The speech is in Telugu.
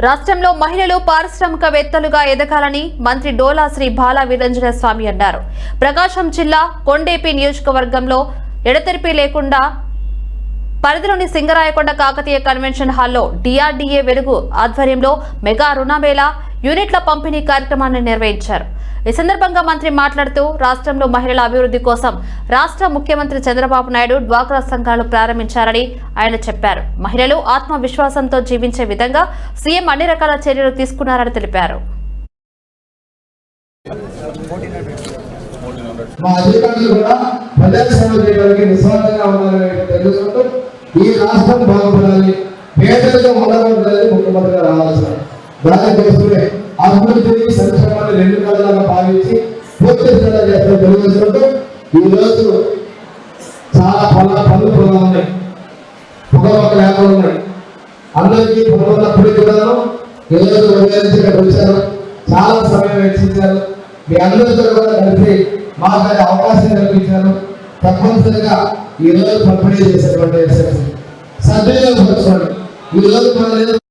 రాష్ట్రంలో మహిళలు పారిశ్రామికవేత్తలుగా ఎదగాలని మంత్రి డోలా శ్రీ బాలా వీరంజన స్వామి అన్నారు. ప్రకాశం జిల్లా కొండేపి నియోజకవర్గంలో ఎడతెరిపి లేకుండా పరిధిలోని సింగరాయకొండ కాకతీయ కన్వెన్షన్ హాల్లో డిఆర్డీఏ వెలుగు ఆధ్వర్యంలో మెగా రుణమేళ యూనిట్ల పంపిణీ కార్యక్రమాన్ని నిర్వహించారు. ఈ సందర్భంగా మంత్రి మాట్లాడుతూ రాష్ట్రంలో మహిళల అభివృద్ధి కోసం రాష్ట్ర ముఖ్యమంత్రి చంద్రబాబు నాయుడు డ్వాక్రా సంఘాలు ప్రారంభించారని ఆయన చెప్పారు. మహిళలు ఆత్మవిశ్వాసంతో జీవించే విధంగా సీఎం అన్ని రకాల చర్యలు తీసుకున్నారని తెలిపారు. మా అధికారులు కూడా చేయడానికి నిస్వార్థంగా ఉండాలని తెలుసుకుంటూ ఈ రాష్ట్రం బాగుపడాలి పేదలుగా ఉండకూడదని ముఖ్యమంత్రిగా రావాలి సార్ దానికోసమే అభివృద్ధిని సంక్షేమాన్ని రెండు కథలుగా భావించి పూర్తి శ్రద్ధ తెలియజేసుకుంటూ ఈ రోజు చాలా పొల పనులు పొలాలు ఉన్నాయి. పొగ పక్క లేకుండా ఉన్నాయి. అందరికీ పొలన్నప్పుడు కూడాను ఈ రోజు ఇక్కడ వచ్చారు చాలా సమయం వెచ్చించారు మీ అందరితో కూడా కలిసి అవకాశం కల్పించారు. తప్పనిసరిగా ఈ పంపిణీ చేసేటువంటి సద్వినియోగపరచుకోండి ఈ రోజు మనం